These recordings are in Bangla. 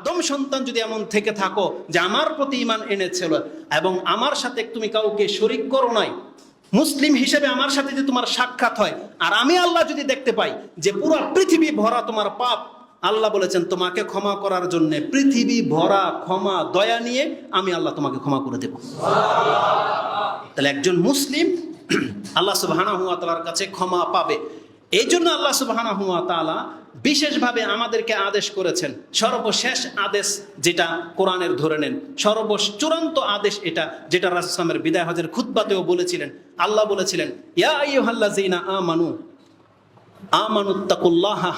আদম সন্তান যদি এমন থেকে থাকো যে আমার প্রতি ইমান এনেছিল এবং আমার সাথে তুমি কাউকে শরিক করো নাই, মুসলিম হিসেবে আমার সাথে যে তোমার সাক্ষাৎ হয়, আর আমি আল্লাহ যদি দেখতে পাই যে পুরো পৃথিবী ভরা তোমার পাপ, আল্লাহ বলেছেন, তোমাকে ক্ষমা করার জন্য পৃথিবী ভরা ক্ষমা, দয়া নিয়ে আমি আল্লাহ তোমাকে ক্ষমা করে দেব। তাহলে একজন মুসলিম আল্লাহ তালার কাছে ক্ষমা পাবে। এই জন্য আল্লাহ তালা বিশেষভাবে আমাদেরকে আদেশ করেছেন, সর্বশেষ আদেশ যেটা কোরআনের ধরে নেন, সর্বশ, চূড়ান্ত আদেশ এটা যেটা রাসুসলামের বিদায় হজের খুদ্বাতেও বলেছিলেন। আল্লাহ বলেছিলেন আমানু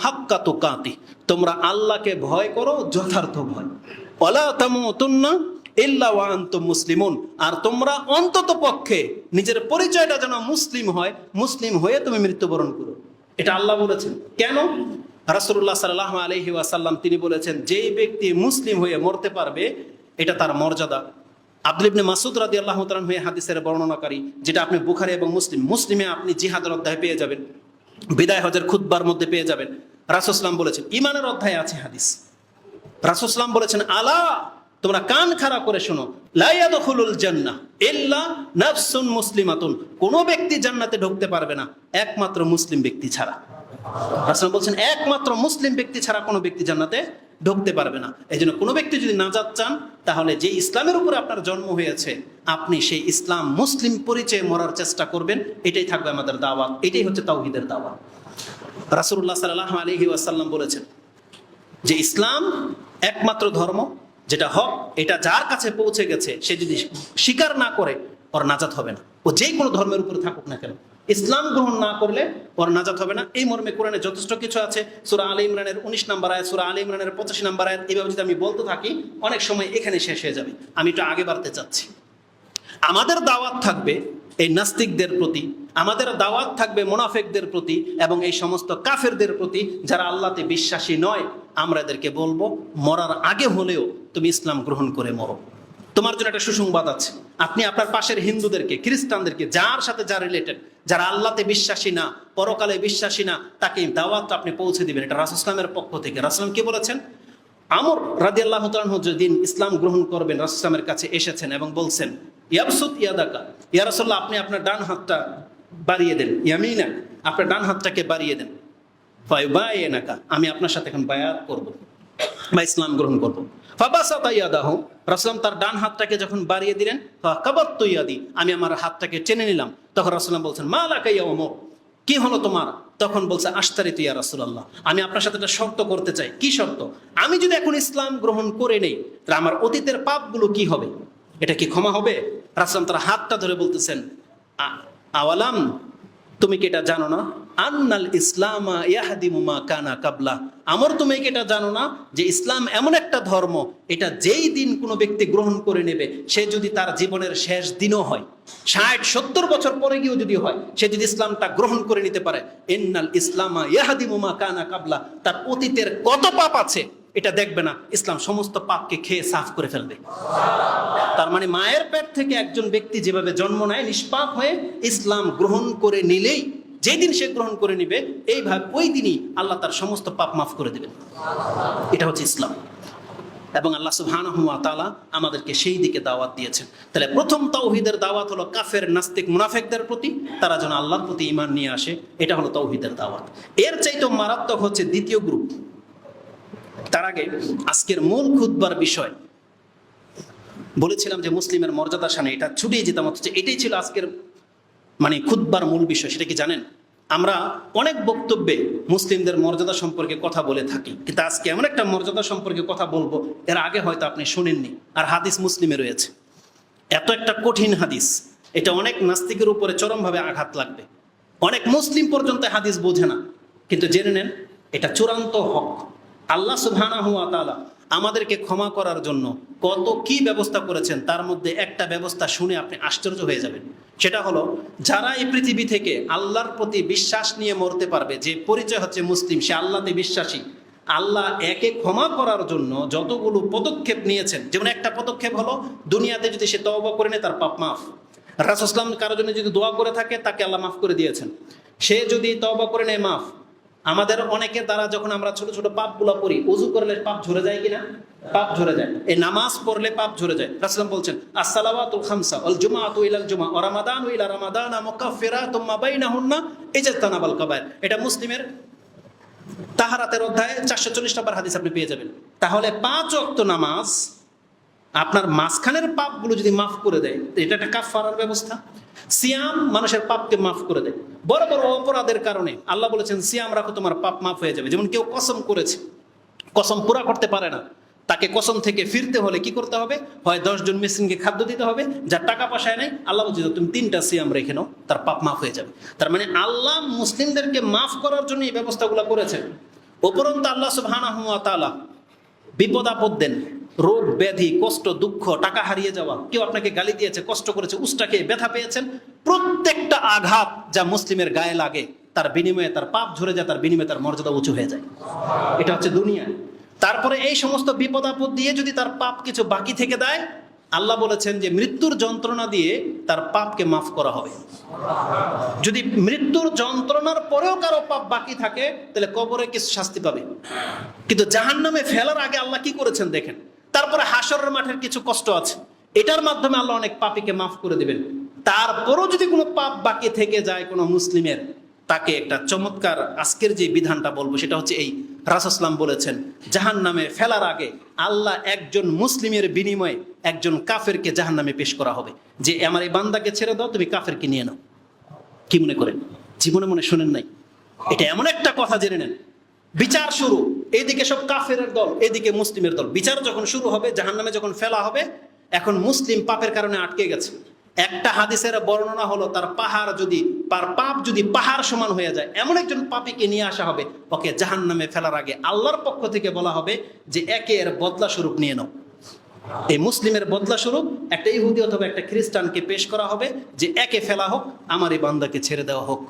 হাক্কা তুকাতি তোমরা আল্লাহকে ভয় করো, যথার্থ ভয়। ইল্লা ওয়া আনতুম মুসলিমুন। আর তোমরা অন্তত পক্ষে নিজের পরিচয়টা যেন মুসলিম হয়, মুসলিম হয়ে তুমি মৃত্যুবরণ করো। এটা আল্লাহ বলেছেন। কেন? রাসূলুল্লাহ সাল্লাল্লাহু আলাইহি ওয়াসাল্লাম তিনি বলেছেন, যেই ব্যক্তি মুসলিম হয়ে মরতে পারবে, এটা তার মর্যাদা। আব্দুল ইবনে মাসুদ রাদি আল্লাহ হয়ে হাদিসের বর্ণনাকারী, যেটা আপনি বুখারি এবং মুসলিম, মুসলিমে আপনি জিহাদের অধ্যায় পেয়ে যাবেন, বিদায় হজের খুদ্বার মধ্যে পেয়ে যাবেন। রাসুসলাম বলেছেন ইমানের অধ্যায়ে আছে হাদিস। রাসুসলাম বলেছেন আলা তোমরা কান খাড়া করে শোনো মুসলিমাতুন। কোনো ব্যক্তি জান্নাতে ঢুকতে পারবে না, একমাত্র মুসলিম ব্যক্তি ছাড়া। রাসূল বলছেন, একমাত্র মুসলিম ব্যক্তি ছাড়া কোনো ব্যক্তি জান্নাতে ঢুকতে পারবে না। এই জন্য কোনো ব্যক্তি যদি নাজাত চান, তাহলে যে ইসলামের উপরে আপনার জন্ম হয়েছে, আপনি সেই ইসলাম মুসলিম পরিচয়ে মরার চেষ্টা করবেন। এটাই থাকবে আমাদের দাওয়াত, এটাই হচ্ছে তাওহিদের দাওয়াত। রাসূলুল্লাহ সাল্লাল্লাহু আলাইহি ওয়াসাল্লাম বলেছেন যে, ইসলাম একমাত্র ধর্ম যেটা হক, এটা যার কাছে পৌঁছে গেছে, সে যদি স্বীকার না করে, ওর নাজাত হবে না। ও যে কোনো ধর্মের উপরে থাকুক না কেন। ইসলাম গ্রহণ না করলে ওর নাজাত হবে না। এই মর্মে কোরআনে যথেষ্ট কিছু আছে। সুরা আলী ইমরানের উনিশ নাম্বার আয়াত, সুরা আলী ইমরানের পঁচাশি নাম্বার আয়াত এইভাবে যদি আমি বলতে থাকি, অনেক সময় এখানে শেষ হয়ে যাবে। আমি একটু আগে বাড়তে চাচ্ছি। আমাদের দাওয়াত থাকবে এই নাস্তিকদের প্রতি, আমাদের দাওয়াত থাকবে মোনাফেকদের প্রতি এবং এই সমস্ত কাফেরদের প্রতি যারা আল্লাহতে বিশ্বাসী নয়, আমরা এদেরকে বলব, মরার আগে হলেও তুমি ইসলাম গ্রহণ করে মরো। তোমার জন্য একটা সুসংবাদ আছে। আপনি আপনার পাশের হিন্দুদেরকে, খ্রিস্টানদেরকে, যার সাথে যা রিলেটেড যারা আল্লাহতে বিশ্বাসী না, পরকালে বিশ্বাসী না, তাকে দাওয়াত আপনি পৌঁছে দিবেন। এটা রাসুসলামের পক্ষ থেকে। রাসুলাম কি বলেছেন? আমর রাজি আল্লাহ যেদিন ইসলাম গ্রহণ করবেন রাসুসলামের কাছে এসেছেন এবং বলছেন, ইয়াবসুত ইয়াদাকা। ইয়ারসল্লাহ আপনি আপনার ডান হাতটা বাড়িয়ে দেন, ইয়ামিনা, আপনার ডান হাতটাকে বাড়িয়ে দেন। ফাইবায়েনাকা আমি আপনার সাথে এখন বায়াত করব বা ইসলাম গ্রহণ করব। রাসূলুল্লাহ তার ডান হাতটাকে যখন বাড়িয়ে দিলেন, ফাকাবাত্তু ইয়াদি, আমি আমার হাতটাকে টেনে নিলাম। তখন রাসূলুল্লাহ বলছেন মা লাকা ইয়া ওমর কি হলো তোমার? তখন বলছে, আস্তারিত ইয়া রাসূলুল্লাহ, আমি আপনার সাথে একটা শর্ত করতে চাই। কি শর্ত? আমি যদি এখন ইসলাম গ্রহণ করে নেই, তাহলে আমার অতীতের পাপগুলো কি হবে? এটা কি ক্ষমা হবে? রাসলাম তারা হাতটা ধরে বলতেছেন আওয়ালাম তুমি কি এটা জানো না? আন্নাল ইসলামা ইয়াহাদিমুমা কানা কাবলা। আমার তুমি কি এটা জানো না? যে ইসলাম এমন একটা ধর্ম, এটা যেই দিন কোনো ব্যক্তি গ্রহণ করে নেবে, সে যদি তার জীবনের শেষ দিনও হয়, ষাট, সত্তর বছর পরে গিয়েও যদি হয়, সে যদি ইসলামটা গ্রহণ করে নিতে পারে, ইন্নাল ইসলামা ইয়াহাদিমুমা কানা কাবলা, তার অতীতের কত পাপ আছে এটা দেখবে না। ইসলাম সমস্ত পাপকে খেয়ে সাফ করে ফেলবে। তার মানে মায়ের পেট থেকে একজন ব্যক্তি যেভাবে জন্ম নেয়, নিষ্পাপ হয়ে ইসলাম গ্রহণ করে নিলেই, যেদিন সে গ্রহণ করে নিবে, এইভাবে ওই দিনই আল্লাহ তার সমস্ত পাপ মাফ করে দেবেন। এটা হচ্ছে ইসলাম। এবং আল্লাহ সুবহানাহু ওয়া তাআলা আমাদেরকে সেই দিকে দাওয়াত দিয়েছেন। তাহলে প্রথম তাওহীদের দাওয়াত হলো কাফের, নাস্তিক, মুনাফেকদের প্রতি। তারা যেন আল্লাহর প্রতি ইমান নিয়ে আসে, এটা হলো তাওহীদের দাওয়াত। এর চাইতে মারাত্মক হচ্ছে দ্বিতীয় গ্রুপ। তার আগে আজকের মূল খুতবার বিষয়। বলেছিলাম যে মুসলিমের মর্যাদা সানে এটা ছুটিয়ে যেতাম, অথচ এটাই ছিল আজকের মানে খুতবার মূল বিষয়, সেটা কি জানেন? আমরা অনেক বক্তব্যে মুসলিমদের মর্যাদা সম্পর্কে কথা বলে থাকি, কিন্তু আজকে এমন একটা মর্যাদা সম্পর্কে কথা বলব, এর আগে হয়তো আপনি শোনেননি, আর হাদিস মুসলিমে রয়েছে। এত একটা কঠিন হাদিস, এটা অনেক নাস্তিকের উপরে চরমভাবে আঘাত লাগবে। অনেক মুসলিম পর্যন্ত হাদিস বোঝে না, কিন্তু জেনে নেন, এটা চূড়ান্ত হক। আল্লাহ সুবহানাহু ওয়া তাআলা আমাদেরকে ক্ষমা করার জন্য কত কি ব্যবস্থা করেছেন, তার মধ্যে একটা ব্যবস্থা শুনে আপনি আশ্চর্য হয়ে যাবেন। সেটা হলো, যারা এই পৃথিবী থেকে আল্লাহর প্রতি বিশ্বাস নিয়ে মরতে পারবে, যে পরিচয় হচ্ছে মুসলিম, সে আল্লাহতে বিশ্বাসী, আল্লাহ একে ক্ষমা করার জন্য যতগুলো পদক্ষেপ নিয়েছেন, যেমন একটা পদক্ষেপ হলো, দুনিয়াতে যদি সে তওবা করে নেয়, তার পাপ মাফ। রাসুসলাম কারোর জন্য যদি দোয়া করে থাকে, তাকে আল্লাহ মাফ করে দিয়েছেন। সে যদি তওবা করে নেয়, মাফ। আমাদের অনেকের দ্বারা যখন আমরা ছোট ছোট পাপগুলো করি উজু করলে পাপ ঝরে যায় কিনা? পাপ ঝরে যায়। এই নামাজ পড়লে পাপ ঝরে যায়। রাসূলুল্লাহ বলছেন আসসালাওয়াতুল খামসা ওয়াল জুমআতু ইলাল জুমআ ওয়া রামাদানু ইলা রামাদানা মুকাফফিরাতুম মা বাইনাহুন্না ইজতানাবাল কাবায়ের। এটা মুসলিমের তাহারাতের অধ্যায়ে চারশো চল্লিশ নম্বর হাদিস আপনি পেয়ে যাবেন। তাহলে পাঁচ অক্ত নামাজ আপনার মাঝখানের পাপগুলো যদি মাফ করে দেয়, এটা একটা কাফারার ব্যবস্থা। সিয়াম মানুষের পাপকে মাফ করে দেয়। বড় বড় অপরাধের কারণে আল্লাহ বলেছেন, সিয়াম রাখো, তোমার পাপ মাফ হয়ে যাবে। যেমন কেউ কসম করেছে, কসম পুরা করতে পারে না। তাকে কসম থেকে ফিরতে হলে কি করতে হবে? হয় দশজন মিসকিনকে খাদ্য দিতে হবে, যার টাকা পয়সায় নেই। আল্লাহ বলছে, তুমি তিনটা সিয়াম রেখে নাও, তার পাপ মাফ হয়ে যাবে। তার মানে আল্লাহ মুসলিমদেরকে মাফ করার জন্য এই ব্যবস্থাগুলো করেছেন। উপরন্ত আল্লাহ সুবহানাহু ওয়া তাআলা বিপদ আপদ দেন। রোগ, ব্যাধি, কষ্ট, দুঃখ, টাকা হারিয়ে যাওয়া, কেউ আপনাকে গালি দিয়েছে, কষ্ট করেছে উষ্টা খেয়ে ব্যথা পেয়েছেন, প্রত্যেকটা আঘাত যা মুসলিমের গায়ে লাগে, তার বিনিময়ে তার পাপ ঝরে যায়, তার বিনিময়ে তার মর্যাদা উঁচু হয়ে যায়। এটা হচ্ছে দুনিয়া। তারপরে এই সমস্ত বিপদ আপদ দিয়ে যদি তার পাপ কিছু বাকি থেকে দেয়, আল্লাহ বলেছেন যে মৃত্যুর যন্ত্রণা দিয়ে তার পাপকে মাফ করা হবে। যদি মৃত্যুর যন্ত্রণার পরেও কারও পাপ বাকি থাকে, তাহলে কবরে কিছু শাস্তি পাবে। কিন্তু জাহান নামে ফেলার আগে আল্লাহ কি করেছেন দেখেন? তারপরে হাসরের মাঠের কিছু কষ্ট আছে। এটার মাধ্যমে আল্লাহ অনেক পাপীকে মাফ করে দিবেন। তারপরও যদি কোনো পাপ বাকি থেকে যায় কোনো মুসলিমের, তাকে একটা চমৎকার আজকের যে বিধানটা বলব, সেটা হচ্ছে এই রাসাসলাম বলেছেন জাহান নামে ফেলার আগে আল্লাহ একজন মুসলিমের বিনিময়ে একজন কাফেরকে জাহান নামে পেশ করা হবে। যে আমার এই বান্দাকে ছেড়ে দাও, তুমি কাফেরকে নিয়ে নাও। কি মনে করেন? জীবনে মনে শোনেন নাই? এটা এমন একটা কথা জেনে নেন। বিচার শুরু। এদিকে সব কাফের দল, এদিকে মুসলিমের দল। বিচার যখন শুরু হবে জাহান নামে যখন ফেলা হবে, এখন মুসলিম পাপের কারণে আটকে গেছে। একটা হাদিসের বর্ণনা হলো, তার পাহাড় যদি, তার পাপ যদি পাহাড় সমান হয়ে যায়, এমন একজন পাপীকে নিয়ে আসা হবে, ওকে জাহান নামে ফেলার আগে আল্লাহর পক্ষ থেকে বলা হবে যে, একে এর বদলা স্বরূপ নিয়ে নাও। এই মুসলিমের বদলা স্বরূপ, একটা ইহুদি অথবা একটা খ্রিস্টানকে পেশ করা হবে যে, একে ফেলা হোক আমার এই বান্দাকে ছেড়ে দেওয়া হোক।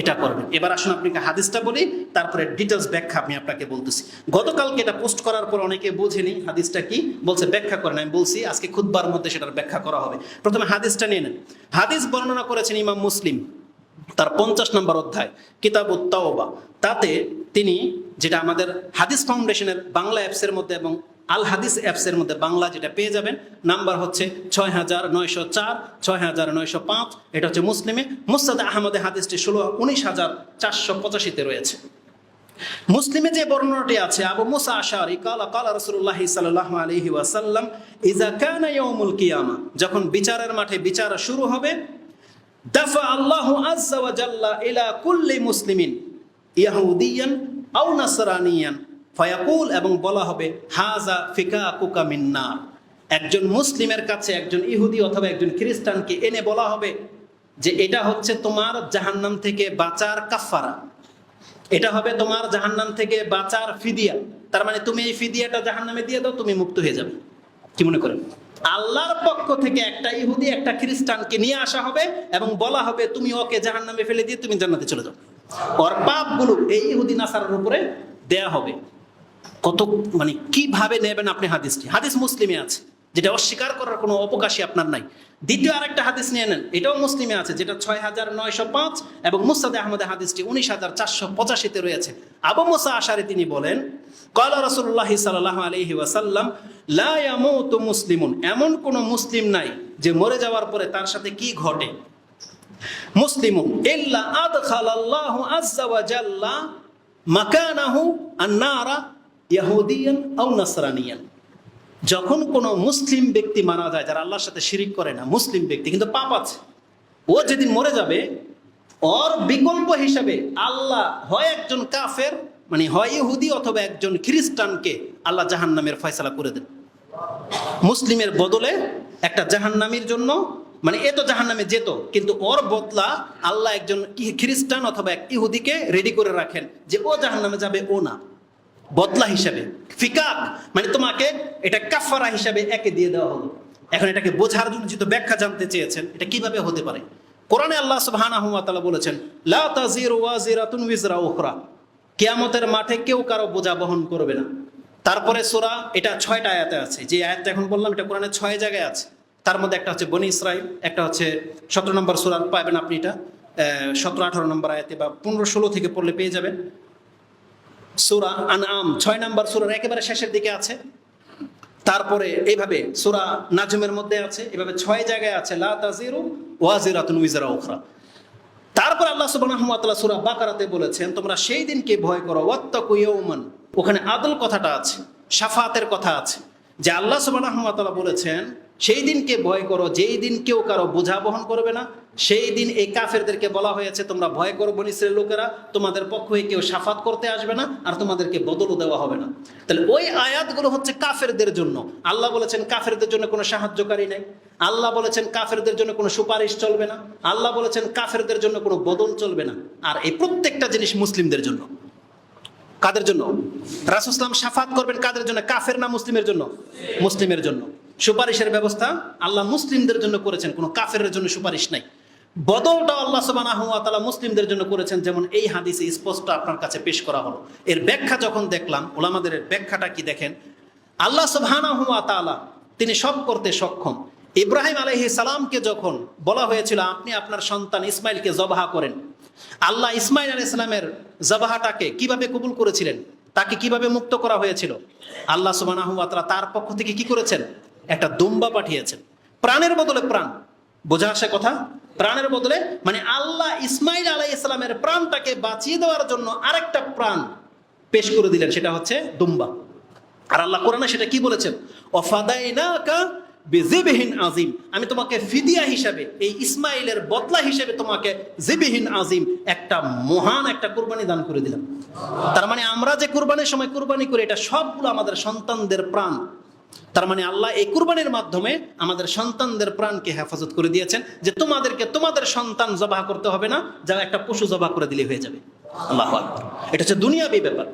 এটা করবেন। এবার আসুন আপনাকে হাদিসটা বলি, তারপরে ডিটেলস ব্যাখ্যা আমি আপনাকে বলতেছি। গতকালকে এটা পোস্ট করার পর অনেকে বোঝেনি হাদিসটা কি, বলছে ব্যাখ্যা করেন, আমি বলছি আজকে খুদবার মধ্যে সেটার ব্যাখ্যা করা হবে। প্রথমে হাদিসটা নিয়ে নেন। হাদিস বর্ণনা করেছেন ইমাম মুসলিম, তার পঞ্চাশ নম্বর অধ্যায়, কিতাব উত্তাওবা তাতে তিনি, যেটা আমাদের হাদিস ফাউন্ডেশনের বাংলা অ্যাপসের মধ্যে এবং আল হাদিস অ্যাপসের মধ্যে বাংলা যেটা পেয়ে যাবেন নাম্বার হচ্ছে ছয় হাজার নয়শো চার, ছয় হাজার নয়শো পাঁচ, এটা হচ্ছে মুসলিমে। মুসাদ আহমদে হাদিসটি ষোলো, উনিশ হাজার চারশো পঁচাশিতে রয়েছে। মুসলিমে যে বর্ণনাটি আছে, আবু মুসা আশারি, কালা কালা রাসূলুল্লাহ সাল্লাল্লাহু আলাইহি ওয়াসাল্লাম ইজা কানা ইয়াউমুল কিয়ামা যখন বিচারের মাঠে বিচার শুরু হবে, দাফা আল্লাহু আজ্জা ওয়া জাল্লা ইলা কুল্লি মুসলিমিন ইয়াহুদিয়ান আও নাসরানিয়ান ফয়াকুল এবং বলা হবে, হাজা ফিকা কুকা মিন্না। একজন মুসলিমের কাছে একজন ইহুদি অথবা একজন খ্রিস্টানকে এনে বলা হবে যে, এটা হচ্ছে তোমার জাহান্নাম থেকে বাঁচার কাফারা এটা হবে তোমার জাহান্নাম থেকে বাঁচার ফিদিয়া। তার মানে তুমি এই ফিদিয়াটা জাহান্নামে দিয়ে দাও, তুমি মুক্ত হয়ে যাবে। কি মনে করেন? আল্লাহর পক্ষ থেকে একটা ইহুদি, একটা খ্রিস্টানকে নিয়ে আসা হবে এবং বলা হবে, তুমি ওকে জাহান্নামে ফেলে দিয়ে তুমি জান্নাতে চলে যাও। ওর পাপগুলো এই ইহুদি নাসারের উপরে দেয়া হবে। কত মানে কীভাবে নেবেন আপনি হাদিসটি? হাদিস মুসলিমে আছে, যেটা অস্বীকার করার কোনো অবকাশই আপনার নাই। দ্বিতীয় আরেকটা হাদিস নিয়ে নেন, এটাও মুসলিমে আছে, যেটা ছয় হাজার নয়শো পাঁচ এবং মুসাদে আহমদে হাদিসটি উনিশ হাজার চারশো পঁচাশিতে রয়েছে। আবু মুসা আশারে তিনি বলেন কলা রসুল্লাহ সাল্লাহ আলহি ওয়াসাল্লাম, লা ইয়ামুতু মুসলিমুন। এমন কোন মুসলিম নাই যে মরে যাওয়ার পরে তার সাথে কি ঘটে? মুসলিমুন, ইল্লা আদখালাল্লাহু আজ্জা ওয়া জাল্লা মাকানাহু আন-নারা ইয়াহুদিয়ান আও নাসরানিয়ান। যখন কোনো মুসলিম ব্যক্তি মারা যায়, যারা আল্লাহর সাথে শিরিক করে না, মুসলিম ব্যক্তি, কিন্তু পাপ আছে, ও যেদিন মরে যাবে, ওর বিকল্প হিসাবে আল্লাহ হয় একজন কাফের মানে হয় ইহুদি অথবা একজন খ্রিস্টানকে আল্লাহ জাহান্নামের ফয়সালা করে দেন। মুসলিমের বদলে একটা জাহান্নামীর জন্য মানে এ তো জাহান্নামে যেত, কিন্তু ওর বদলা আল্লাহ একজন খ্রিস্টান অথবা এক ইহুদিকে রেডি করে রাখেন যে ও জাহান্নামে যাবে, ও না। বদলা হিসাবে ফিকাক মানে তোমাকে এটা কাফারা হিসাবে একে দিয়ে দেওয়া হলো। এখন এটাকে বোঝার জন্য যেহেতু ব্যাখ্যা জানতে চেয়েছেন, এটা কীভাবে হতে পারে? কোরআনে আল্লাহ তাআলা বলেছেন, লা তাজিরু ওয়াজিরাতুন উইজরা উখরা। কিয়ামতের মাঠে কেউ কারও বোঝা বহন করবে না। তারপরে সূরা, এটা ছয়টা আয়াতে আছে। যে আয়াতটা এখন বললাম, এটা কোরআনে ছয় জায়গায় আছে। তার মধ্যে একটা হচ্ছে বনি ইসরাইল, একটা হচ্ছে সতেরো নম্বর সূরা পাবেন আপনি এটা। সতেরো আঠারো নম্বর আয়াতে বা পনেরো ষোলো থেকে পড়লে পেয়ে যাবেন। সুরা আনআম, ছয় নাম্বার সুরার একেবারে শেষের দিকে আছে। তারপরে এইভাবে সুরা নাজমের মধ্যে আছে, এভাবে ছয় জায়গায় আছে, লা তাজিরু ওয়াজিরাতুন উইজরা উখরা। তারপর আল্লাহ সুবহানাহু ওয়া তাআলা সূরা বাকারাতে বলেছেন, তোমরা সেই দিনকে ভয় করো, ওয়াত্তাকু ইয়াওমান। ওখানে আদল কথাটা আছে শাফাতের কথা আছে, যে আল্লাহ সুবহানাহু ওয়া তাআলা বলেছেন, সেই দিনকে ভয় করো, যেই দিন কেউ কারও বোঝা বহন করবে না সেই দিন এই কাফেরদেরকে বলা হয়েছে, তোমরা ভয় করো বনি লোকেরা, তোমাদের পক্ষ হয়ে কেউ সাফাত করতে আসবে না আর তোমাদেরকে বদলও দেওয়া হবে না। তাহলে ওই আয়াতগুলো হচ্ছে কাফেরদের জন্য। আল্লাহ বলেছেন, কাফেরদের জন্য কোনো সাহায্যকারী নেই। আল্লাহ বলেছেন, কাফেরদের জন্য কোনো সুপারিশ চলবে না। আল্লাহ বলেছেন, কাফেরদের জন্য কোনো বদল চলবে না। আর এই প্রত্যেকটা জিনিস মুসলিমদের জন্য। কাদের জন্য? রাসুসলাম সাফাত করবেন কাদের জন্য? কাফের না মুসলিমের জন্য? মুসলিমের জন্য। সুপারিশের ব্যবস্থা আল্লাহ মুসলিমদের জন্য করেছেন, কোনো কাফের জন্য সুপারিশ নাই। বদলটা আল্লাহ ওয়া মুসলিমদের জন্য করেছেন, যেমন এই হাদিসে স্পষ্ট আপনার কাছে পেশ করা হলো। এর ব্যাখ্যা যখন দেখলাম ওলামাদের ব্যাখ্যাটা কি দেখেন? আল্লাহ ওয়া তিনি সব করতে সক্ষম। ইব্রাহিম আলাইহি সালামকে যখন বলা হয়েছিল, আপনি আপনার সন্তান ইসমাইলকে জবাহা করেন। আল্লাহ ইসমাইল আলাইহিস সালামের জবাহাটাকে কীভাবে কবুল করেছিলেন? তাকে কীভাবে মুক্ত করা হয়েছিল? আল্লাহ তাআলা তার পক্ষ থেকে কি করেছেন? একটা দুম্বা পাঠিয়েছেন। প্রাণের বদলে প্রাণ। বোঝা আসে কথা? প্রাণের বদলে মানে আল্লাহ ইসমাইল আলাই ইসলামের প্রাণটাকে বাঁচিয়ে দেওয়ার জন্য আরেকটা প্রাণ পেশ করে দিলেন, সেটা হচ্ছে দুম্বা। আর আল্লাহ কোরআনে সেটা কি বলেছেন? অফাদাইনাকা আজিম। আমি তোমাকে ফিদিয়া হিসাবে, এই ইসমাইলের বদলা হিসেবে তোমাকে জেবেহীন আজিম, একটা মহান একটা কুরবানি দান করে দিলাম। তার মানে আমরা যে কুরবানির সময় কুরবানি করি, এটা সবগুলো আমাদের সন্তানদের প্রাণ। তার মানে আল্লাহ এই কুরবানির মাধ্যমে আমাদের সন্তানদের প্রাণকে হেফাজত করে দিয়েছেন যে তোমাদেরকে তোমাদের সন্তান জবাহ করতে হবে না যা একটা পশু জবাহ করে দিলে হয়ে যাবে। আল্লাহ এটা হচ্ছে দুনিয়াবি ব্যাপার।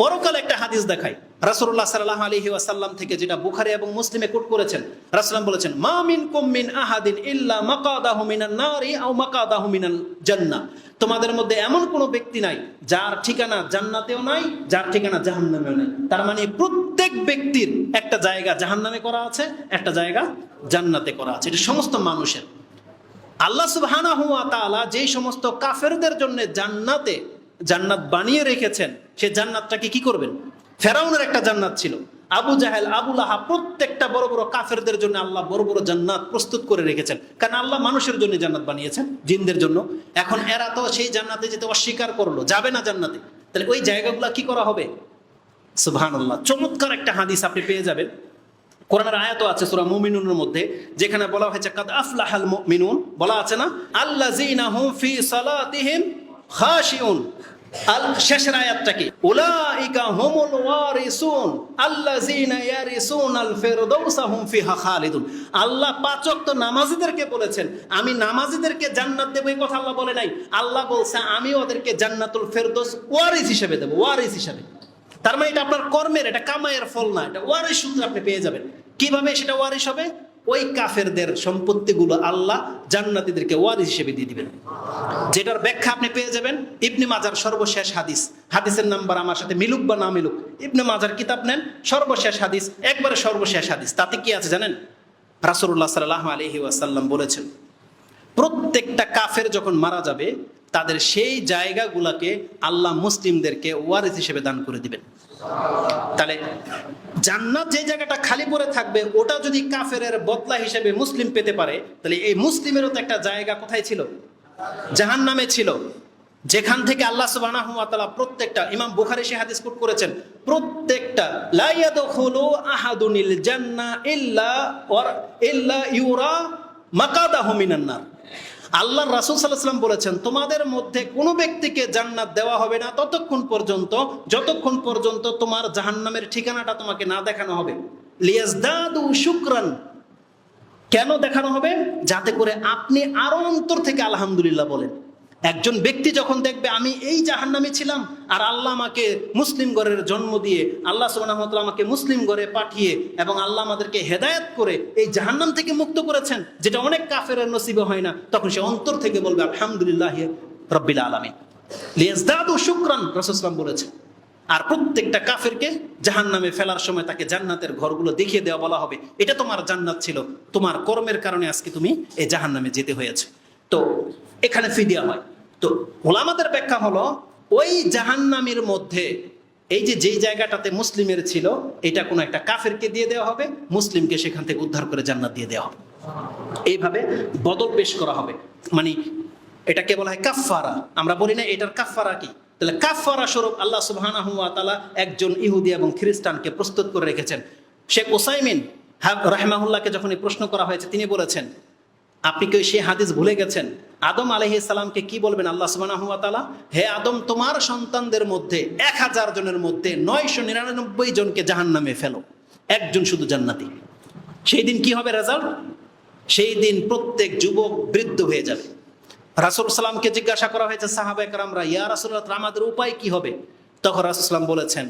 পরকালে একটা হাদিস দেখাই। রাসূলুল্লাহ সাল্লাহ আলাইহি ওয়াসাল্লাম থেকে যেটা বুখারী এবং মুসলিমে কোট করেছেন রাসূলুল্লাহ বলেছেন, মা মিনকুম মিন আহাদিন ইল্লা মাকাদাহু মিনান নারি আও মাকাদাহু মিনাল জান্নাহ। তোমাদের মধ্যে এমন কোনো ব্যক্তি নাই, যার ঠিকানা জান্নাতেও নাই, যার ঠিকানা জাহান্নামেও নাই। তার মানে প্রত্যেক ব্যক্তির একটা জায়গা জাহান্নামে করা আছে, একটা জায়গা জান্নাতে করা আছে। এটা সমস্ত মানুষের। আল্লাহ সুবহানাহু ওয়া তাআলা যেই সমস্ত কাফেরদের জন্য জান্নাতে জান্নাত বানিয়ে রেখেছেন, সে জান্নাতটাকে কি করবেন? ফেরাউনের একটা জান্নাত ছিল। আবু জাহেল, আবু লাহা প্রত্যেকটা বড় বড় কাফেরদের জন্য আল্লাহ বড় বড় জান্নাত প্রস্তুত করে রেখেছেন। কারণ আল্লাহ মানুষের জন্য জান্নাত বানিয়েছেন, জিনদের জন্য। এখন এরা তো সেই জান্নাতে যেতে অস্বীকার করল, যাবে না জান্নাতে। তাহলে ওই জায়গাগুলো কি করা হবে? সুবহানাল্লাহ, চমৎকার একটা হাদিস আপনি পেয়ে যাবেন। কোরআনের আয়াত আছে সূরা মুমিনুনের মধ্যে, যেখানে বলা হয়েছে, কাদ আফলাহাল মুমিনুন বলা আছে না, আল্লাযীনা হুম ফি সালাতিহিম খাশিউন। আল শেষের আয়াতটা কি? উলাইকা হুমুল ওয়ারিসুন। আল্লাযীনা ফিরদাউসা হুম ফিহা খালিদুন। আল্লাহ নামাজীদেরকে বলেছেন, আমি নামাজীদেরকে জান্নাত দেব, এই কথা আল্লাহ বলে নাই। আল্লাহ বলছে, আমি ওদেরকে জান্নাতুল ফেরদৌস ওয়ারিস হিসেবে দেব, ওয়ারিস হিসেবে। তার মানে এটা আপনার কর্মের, এটা কামাইয়ের ফল না, এটা ওয়ারিশ সূত্রে আপনি পেয়ে যাবেন। কীভাবে সেটা ওয়ারিশ হবে? ওই কাফেরদের সম্পত্তিগুলো আল্লাহ জান্নাতীদেরকে ওয়ারিশ হিসেবে দিয়ে দিবেন। যেটার ব্যাখ্যা আপনি পেয়ে যাবেন, ইবনে মাজার সর্বশেষ হাদিস। হাদিসের নাম্বার আমার সাথে মিলুক বা না মিলুক, ইবনে মাজার কিতাব নেন, সর্বশেষ হাদিস, একবারে সর্বশেষ হাদিস। তাতে কি আছে জানেন? রাসূলুল্লাহ সাল্লাল্লাহু আলাইহি ওয়াসাল্লাম বলেছেন, প্রত্যেকটা কাফের যখন মারা যাবে, তাদের সেই জায়গাগুলোকে আল্লাহ মুসলিমদেরকে ওয়ারিস হিসেবে দান করে দিবেন। তাহলে জান্নাত যে জায়গাটা খালি পড়ে থাকবে, ওটা যদি কাফেরের বদলা হিসেবে মুসলিম পেতে পারে, তাহলে এই মুসলিমেরও তো একটা জায়গা কোথায় ছিল? জাহান নামে ছিল। যেখান থেকে আল্লাহ ওয়া প্রত্যেকটা, ইমাম বুখারী সে হাদিস কোট করেছেন, প্রত্যেকটা ইল্লা ইউরা মাকাদাহু মিনান নার। আল্লাহ রাসুল সাল্লাহাম বলেছেন, তোমাদের মধ্যে কোনো ব্যক্তিকে জান্নাত দেওয়া হবে না ততক্ষণ পর্যন্ত, যতক্ষণ পর্যন্ত তোমার জাহান্নামের ঠিকানাটা তোমাকে না দেখানো হবে। কেন দেখানো হবে? যাতে করে আপনি আরও অন্তর থেকে আলহামদুলিল্লাহ বলেন। একজন ব্যক্তি যখন দেখবে, আমি এই জাহান্নামে ছিলাম আর আল্লাহ আমাকে মুসলিম ঘরের জন্ম দিয়ে, আল্লাহ ওয়া আমাকে মুসলিম ঘরে পাঠিয়ে এবং আল্লাহ আমাদেরকে হেদায়েত করে এই জাহান্নাম থেকে মুক্ত করেছেন, যেটা অনেক কাফের নসিবে হয় না, তখন সে অন্তর থেকে বলবে, আলহামদুলিল্লাহ রব্বিল আলামিন। লিয়াজদাদু শুক্রান, রাসূল বলেছেন। আর প্রত্যেকটা কাফেরকে জাহান নামে ফেলার সময় তাকে জান্নাতের ঘরগুলো দেখিয়ে দেওয়া বলা হবে। এটা তোমার জান্নাত ছিল। তোমার কর্মের কারণে আজকে তুমি এই জাহান নামে যেতে হয়েছে। তো এখানে ফিদিয়া হয়। তো ওলামাদের ব্যাখ্যা হলো, ওই জাহান্নামের মধ্যে এই যে যেই জায়গাটাতে মুসলিমের ছিল, এটা কোনো একটা কাফেরকে দিয়ে দেওয়া হবে, মুসলিমকে সেখান থেকে উদ্ধার করে জান্নাত দিয়ে দেওয়া হবে। এইভাবে বদল পেশ করা হবে। মানে এটাকে বলা হয় কাফফারা। আমরা বলি না এটার কাফফারা কি? তাহলে কাফফারা স্বরূপ আল্লাহ সুবহানাহু ওয়া তাআলা একজন ইহুদি এবং খ্রিস্টানকে প্রস্তুত করে রেখেছেন। শেখ ওসাইমিন রাহমাহুল্লাহকে যখন এই প্রশ্ন করা হয়েছে, তিনি বলেছেন আপনি কি সেই হাদিস ভুলে গেছেন? আদম আলহি সালামকে কি বলবেন আল্লাহ ওয়া হে আদম, তোমার সন্তানদের মধ্যে এক হাজার জনের মধ্যে নয়শো নিরানব্বই জনকে জাহান্নামে ফেলো। একজন শুধু জান্নাতি। সেই দিন কি হবে রেজাল্ট? সেই দিন প্রত্যেক যুবক বৃদ্ধ হয়ে যাবে। রাসুল সালামকে জিজ্ঞাসা করা হয়েছে, সাহাবা একরামরা, ইয়া রাসুল্লাহ আমাদের উপায় কি হবে? তখন রাসুল সালাম বলেছেন,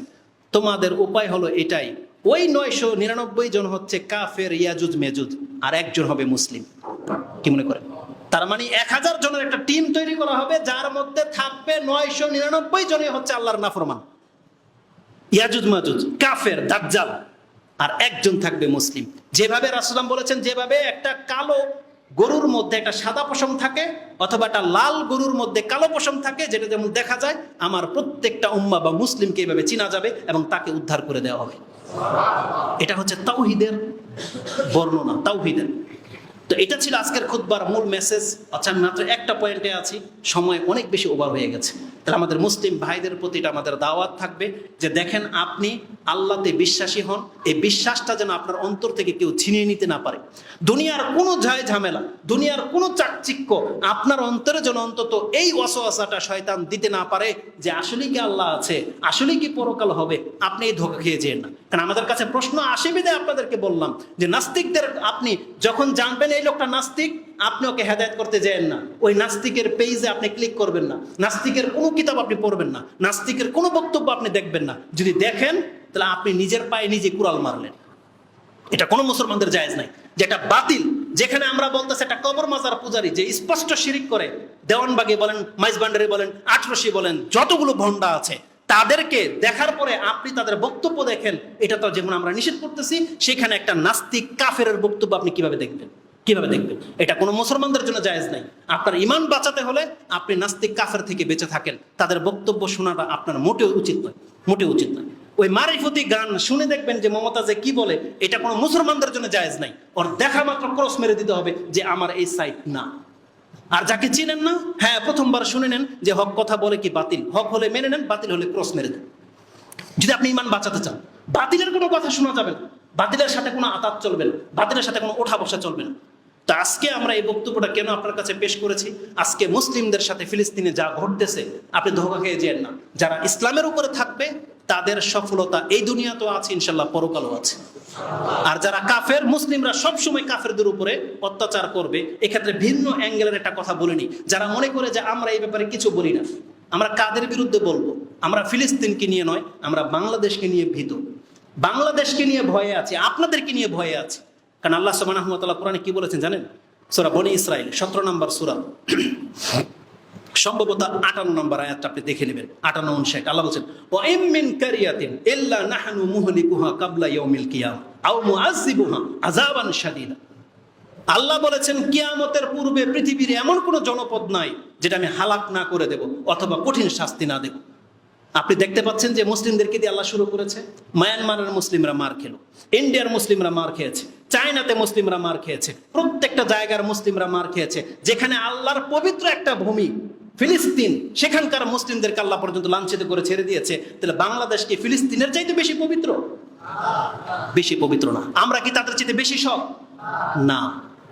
তোমাদের উপায় হলো এটাই ওই নয়শো নিরানব্বই জন হচ্ছে কাফের ইয়াজুজ মেজুজ আর একজন হবে মুসলিম। কি মনে করেন? তার মানে এক হাজার জনের একটা টিম তৈরি করা হবে, যার মধ্যে থাকবে নয়শো নিরানব্বই জনই হচ্ছে আল্লাহর নাফরমান। ইয়াজুজ মাজুজ কাফের, দাজ্জাল, আর একজন থাকবে মুসলিম। যেভাবে রাসুলাম বলেছেন, যেভাবে একটা কালো গরুর মধ্যে একটা সাদা পশম থাকে, অথবা একটা লাল গরুর মধ্যে কালো পশম থাকে, যেটা যেমন দেখা যায়, আমার প্রত্যেকটা উম্মা বা মুসলিমকে এইভাবে চিনা যাবে এবং তাকে উদ্ধার করে দেওয়া হবে। এটা হচ্ছে তাওহিদের বর্ণনা, তাওহিদের। তো এটা ছিল আজকের খুদ্বার মূল মেসেজ আচ্ছা আমি মাত্র একটা পয়েন্টে আছি। সময় অনেক বেশি ওভার হয়ে গেছে। তাহলে আমাদের মুসলিম ভাইদের প্রতি এটা আমাদের দাওয়াত থাকবে যে দেখেন আপনি আল্লাহতে বিশ্বাসী হন, এই বিশ্বাসটা যেন আপনার অন্তর থেকে কেউ ছিনিয়ে নিতে না পারে। দুনিয়ার কোনো ঝায় ঝামেলা, দুনিয়ার কোনো চাকচিক্য আপনার অন্তরে যেন অন্তত এই অসহাসাটা শয়তান দিতে না পারে যে আসলে কি আল্লাহ আছে, আসলে কি পরকাল হবে, আপনি এই ধোকা খেয়ে যেন না। কারণ আমাদের কাছে প্রশ্ন আসে বিদে আপনাদেরকে বললাম যে, নাস্তিকদের আপনি যখন জানবেন এই লোকটা নাস্তিক আপনি ওকে হেদায়ত করতে যেন না। ওই নাস্তিকের পেজে আপনি ক্লিক করবেন না। নাস্তিকের কোনো কিতাব আপনি পড়বেন না। নাস্তিকের কোনো বক্তব্য আপনি দেখবেন না। যদি দেখেন, তাহলে আপনি নিজের পায়ে নিজে কুড়াল মারলেন। এটা কোনো মুসলমানদের জায়েজ নাই। যেটা বাতিল, যেখানে আমরা বলতেছি একটা কবর মাজার পূজারি যে স্পষ্ট শিরিক করে, দেওয়ানবাগে বলেন, মাইজবান্ডারি বলেন আটরসি বলেন, যতগুলো ভণ্ডা আছে, তাদেরকে দেখার পরে আপনি তাদের বক্তব্য দেখেন। এটা তো যেমন আমরা নিষেধ করতেছি, সেখানে একটা নাস্তিক কাফের বক্তব্য আপনি কীভাবে দেখবেন? কীভাবে দেখবেন? এটা কোনো মুসলমানদের জন্য জায়েজ নাই। আপনার ইমান বাঁচাতে হলে আপনি নাস্তিক কাফের থেকে বেঁচে থাকেন। তাদের বক্তব্য শোনাটা আপনার মোটেও উচিত নয়। মোটেও উচিত নয়। ওই মারিফতি গান শুনে দেখবেন যে মমতাজে কি বলে, এটা কোনো মুসলমানদের জন্য জায়েজ নাই। ওর দেখা মাত্র ক্রস মেরে দিতে হবে যে আমার এই সাইট না। আর যাকে চিনেন না হ্যাঁ প্রথমবার শুনে নেন যে হক কথা বলে কি বাতিল। হক হলে মেনে নেন, বাতিল হলে ক্রস মেরে দেন। যদি আপনি ইমান বাঁচাতে চান, বাতিলের কোনো কথা শোনা যাবে না। বাতিলের সাথে কোনো আতাত চলবে না। বাতিলের সাথে কোনো ওঠা বসা চলবে না। তো আজকে আমরা এই বক্তব্যটা কেন আপনার কাছে পেশ করেছি? আজকে মুসলিমদের সাথে ফিলিস্তিনে যা ঘটতেছে, আপনি ধোকা খেয়ে যেন না। যারা ইসলামের উপরে থাকবে, তাদের সফলতা এই দুনিয়া তো আছে, ইনশাল্লাহ পরকালও আছে। আর যারা কাফের, মুসলিমরা সবসময় কাফেরদের উপরে অত্যাচার করবে। এক্ষেত্রে ভিন্ন অ্যাঙ্গেলের একটা কথা বলিনি। যারা মনে করে যে আমরা এই ব্যাপারে কিছু বলি না, আমরা কাদের বিরুদ্ধে বলব? আমরা ফিলিস্তিনকে নিয়ে নয়, আমরা বাংলাদেশকে নিয়ে ভীত। বাংলাদেশকে নিয়ে ভয়ে আছি, আপনাদেরকে নিয়ে ভয়ে আছি। কারণ আল্লাহ সুবহানাহু কোরআনে কি বলেছেন জানেন? সূরা বনি ইসরাইল সতেরো নম্বর সূরা। সম্ভবত আটান্ন নম্বর আয়াতটা আপনি দেখে নেবেন। আটান্ন উনশেখ আল্লাহ বলছেন ও এমিন কারিয়াতিন ইল্লা নাহনু মুহলিকুহা কাবলা ইয়াউমিল কিয়াম আও মুআযযিবুহা আযাবান শাদীদা। আল্লাহ বলেছেন, কিয়ামতের পূর্বে পৃথিবীর এমন কোনো জনপদ নাই যেটা আমি হালাক না করে দেব অথবা কঠিন শাস্তি না দেব। আপনি দেখতে পাচ্ছেন যে মুসলিমদেরকে দিয়ে আল্লাহ শুরু করেছে। মায়ানমারের মুসলিমরা মার খেলো। ইন্ডিয়ার মুসলিমরা মার খেয়েছে। চায়নাতে মুসলিমরা মার খেয়েছে, প্রত্যেকটা জায়গার মুসলিমরা মার খেয়েছে, যেখানে আল্লাহর পবিত্র একটা ভূমি, ফিলিস্তিন, সেখানকার মুসলিমদেরকে আল্লাহ পর্যন্ত লাঞ্ছিত করে ছেড়ে দিয়েছে, তাহলে বাংলাদেশকে ফিলিস্তিনের চাইতে বেশি পবিত্র? বেশি পবিত্র না। আমরা কি তাদের চাইতে বেশি সব না।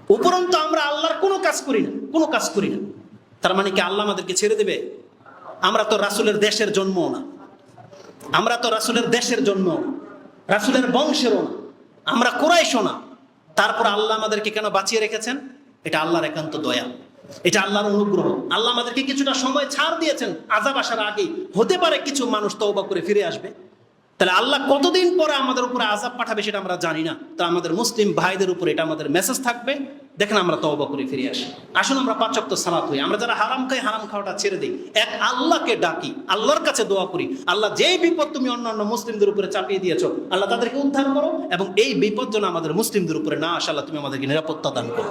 উপরন্তু আমরা আল্লাহর কোনো কাজ করি না, কোনো কাজ করি না। তার মানে কি আল্লাহ আমাদেরকে ছেড়ে দেবে? আমরা তো রাসুলের দেশের জন্ম না। আমরা তো রাসুলের দেশের জন্ম রাসুলের বংশেরও না। আমরা কোরাইশো না। তারপর আল্লাহ আমাদেরকে কেন বাঁচিয়ে রেখেছেন? এটা আল্লাহর একান্ত দয়া। এটা আল্লাহর অনুগ্রহ। আল্লাহ আমাদেরকে কিছুটা সময় ছাড় দিয়েছেন। আজাব আসার আগে হতে পারে কিছু মানুষ তওবা করে ফিরে আসবে। তাহলে আল্লাহ কতদিন পরে আমাদের উপরে আজাব পাঠাবে সেটা আমরা জানি না। তো আমাদের মুসলিম ভাইদের উপরে এটা আমাদের মেসেজ থাকবে। দেখেন আমরা তওবা করে ফিরে আসি। আসুন আমরা পাঁচক্ত সালাত হই। আমরা যারা হারাম খাই, হারাম খাওয়াটা ছেড়ে দিই। এক, আল্লাহকে ডাকি, আল্লাহর কাছে দোয়া করি। আল্লাহ যেই বিপদ তুমি অন্যান্য মুসলিমদের উপরে চাপিয়ে দিয়েছ, আল্লাহ তাদেরকে উদ্ধার করো এবং এই বিপদ যেন আমাদের মুসলিমদের উপরে না আসে, আল্লাহ তুমি আমাদেরকে নিরাপত্তা দান করো।